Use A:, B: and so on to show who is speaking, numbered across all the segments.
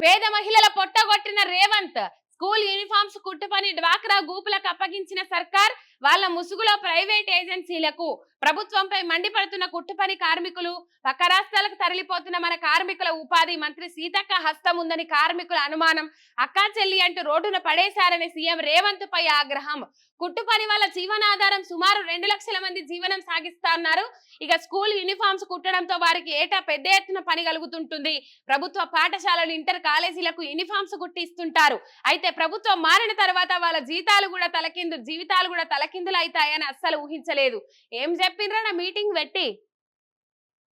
A: పేద మహిళల పొట్టగొట్టిన Revanth school uniforms కుట్టుపని డ్వాక్రా గూపులకు అప్పగించిన సర్కార్ వాళ్ళ ముసుగులో ప్రైవేట్ ఏజెన్సీలకు ప్రభుత్వంపై మండిపడుతున్న కుట్టుపని కార్మికులు పక్క రాష్ట్రాలకు తరలిపోతున్న మన కార్మికుల ఉపాధి మంత్రి సీతక్క హస్తం ఉందని కార్మికుల అనుమానం. అక్కా చెల్లి అంటూ రోడ్డున పడేశారని సీఎం రేవంత్ పై ఆగ్రహం. కుట్టుపని వల్ల జీవనాధారం సుమారు రెండు లక్షల మంది జీవనం సాగిస్తున్నారు. ఇక స్కూల్ యూనిఫామ్స్ కుట్టడంతో వారికి ఏటా పెద్ద ఎత్తున పని కలుగుతుంటుంది. ప్రభుత్వ పాఠశాలలు ఇంటర్ కాలేజీలకు యూనిఫామ్స్ కుట్టిస్తుంటారు. అయితే ప్రభుత్వం మారిన తర్వాత వాళ్ళ జీతాలు కూడా తలకిందు జీవితాలు కూడా తలకిందులు అవుతాయని అస్సలు ఊహించలేదు. ఏం చెప్పిండ్రా మీటింగ్ పెట్టి?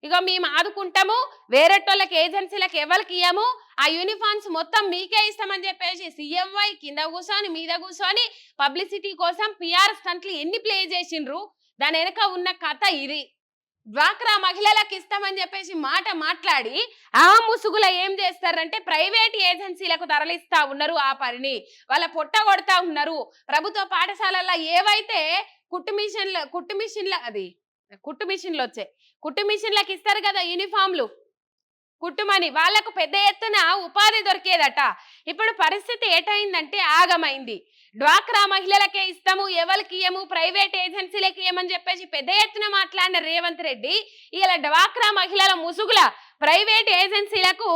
A: ఇగో మేము ఆదుకుంటాము వేరేటోళ్ళకి ఏజెన్సీలకు ఎవరికి ఇయ్యము ఆ యూనిఫామ్స్ మొత్తం మీకే ఇస్తామని చెప్పేసి సీఎంవై కింద కూర్చొని మీద కూర్చొని పబ్లిసిటీ కోసం పిఆర్ స్టంట్లు ఎన్ని ప్లే చేసిండ్రు? దాని వెనక ఉన్న కథ ఇది. డ్వాక్రా మహిళలకు ఇస్తామని చెప్పేసి మాట మాట్లాడి ఆ ముసుగులో ఏం చేస్తారంటే ప్రైవేట్ ఏజెన్సీలకు తరలిస్తా ఉన్నారు ఆ పనిని. వాళ్ళ పొట్ట కొడతా ఉన్నారు. ప్రభుత్వ పాఠశాలల్లో ఏవైతే కుట్టు మిషన్ల కుట్టు మిషన్ల అది కుట్టు మిషన్లు వచ్చాయి. కుట్టు మిషన్లకు ఇస్తారు కదా యూనిఫామ్లు. కుట్టుమని వాళ్ళకు పెద్ద ఎత్తున ఉపాధి దొరికేదట. ఇప్పుడు పరిస్థితి ఏటైందంటే ఆగమైంది. డ్వాక్రా మహిళలకే ఇస్తాము ఎవరికి ఇయ్యము ప్రైవేట్ ఏజెన్సీలకి ఇయ్యమని చెప్పేసి పెద్ద ఎత్తున మాట్లాడిన రేవంత్ రెడ్డి ఇలా డ్వాక్రా మహిళల ముసుగుల ప్రైవేట్ ఏజెన్సీలకు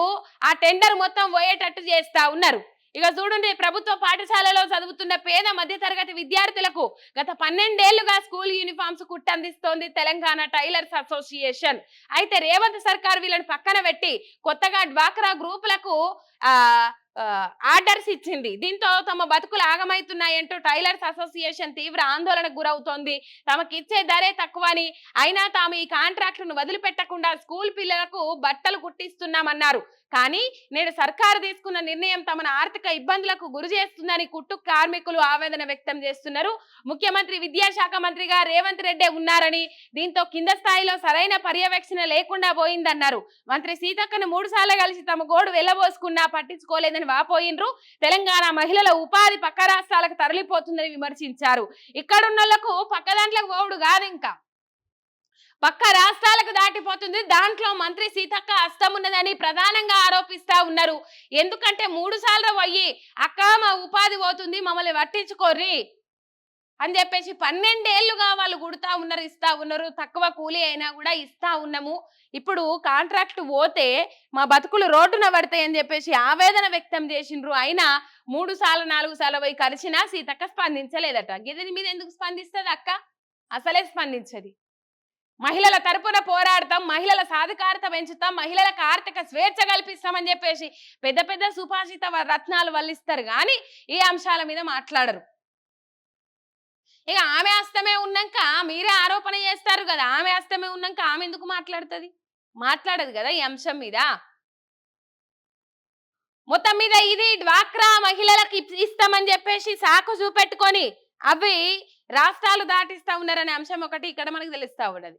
A: ఆ టెండర్ మొత్తం పోయేటట్టు చేస్తా ఉన్నారు. ఇక చూడండి ప్రభుత్వ పాఠశాలలో చదువుతున్న పేద మధ్యతరగతి విద్యార్థులకు గత పన్నెండేళ్ళుగా స్కూల్ యూనిఫామ్స్ కుట్టందిస్తోంది తెలంగాణ టైలర్స్ అసోసియేషన్. అయితే రేవంత్ సర్కార్ వీళ్ళని పక్కన పెట్టి కొత్తగా డ్వాక్రా గ్రూపులకు ఆ, ఆర్డర్స్ ఇచ్చింది. దీంతో తమ బతుకులు ఆగమైతున్నాయంటూ టైలర్స్ అసోసియేషన్ తీవ్ర ఆందోళనకు గురవుతోంది. తమకి ఇచ్చే ధరే తక్కువని అయినా తాము ఈ కాంట్రాక్టును వదిలిపెట్టకుండా స్కూల్ పిల్లలకు బట్టలు కుట్టిస్తున్నామన్నారు. కానీ నేడు సర్కారు తీసుకున్న నిర్ణయం తమను ఆర్థిక ఇబ్బందులకు గురి చేస్తుందని కుట్టు కార్మికులు ఆవేదన వ్యక్తం చేస్తున్నారు. ముఖ్యమంత్రి విద్యాశాఖ మంత్రిగా రేవంత్ రెడ్డి ఉన్నారని దీంతో కింద స్థాయిలో సరైన పర్యవేక్షణ లేకుండా పోయిందన్నారు. మంత్రి సీతక్కను మూడు సార్లు కలిసి తమ గోడు వెళ్ళబోసుకున్నా పట్టించుకోలేదని వాపోయినరు తెలంగాణ మహిళల ఉపాధి పక్క రాష్ట్రాలకు తరలిపోతుందని విమర్శించారు. ఇక్కడున్నోళ్ళకు పక్క దాంట్లోకి పోవుడు కాదు ఇంకా పక్క రాష్ట్రాలకు దాటిపోతుంది. దాంట్లో మంత్రి సీతక్క అస్తమున్నదని ఉన్నదని ప్రధానంగా ఆరోపిస్తా ఉన్నారు. ఎందుకంటే మూడు సార్లు పోయి అక్క మా ఉపాధి పోతుంది. మమ్మల్ని పట్టించుకోర్రి. అని చెప్పేసి పన్నెండేళ్ళుగా వాళ్ళు కుడుతా ఉన్నారు ఇస్తా ఉన్నారు తక్కువ కూలీ అయినా కూడా ఇస్తా ఉన్నాము. ఇప్పుడు కాంట్రాక్ట్ పోతే మా బతుకులు రోడ్డున పడతాయి అని చెప్పేసి ఆవేదన వ్యక్తం చేసిండ్రు. అయినా మూడు సార్లు నాలుగు సార్లు పోయి కలిసినా సీతక్క స్పందించలేదట. గిదని మీద ఎందుకు స్పందిస్తుంది అక్క? అసలే స్పందించది. మహిళల తరపున పోరాడతాం మహిళల సాధికారత పెంచుతాం మహిళలకు ఆర్థిక స్వేచ్ఛ కల్పిస్తామని చెప్పేసి పెద్ద పెద్ద సుభాషిత రత్నాలు వల్లిస్తారు. కానీ ఈ అంశాల మీద మాట్లాడరు. ఇక ఆమె అస్తమే ఉన్నాక మీరే ఆరోపణ చేస్తారు కదా ఆమె అస్తమే ఉన్నాక ఆమె ఎందుకు మాట్లాడుతుంది? మాట్లాడదు కదా ఈ అంశం మీద. మొత్తం మీద ఇది డ్వాక్రా మహిళలకు ఇస్తామని చెప్పేసి సాకు చూపెట్టుకొని అవి రాష్ట్రాలు దాటిస్తా ఉన్నారనే అంశం ఒకటి ఇక్కడ మనకు తెలుస్తా ఉన్నది.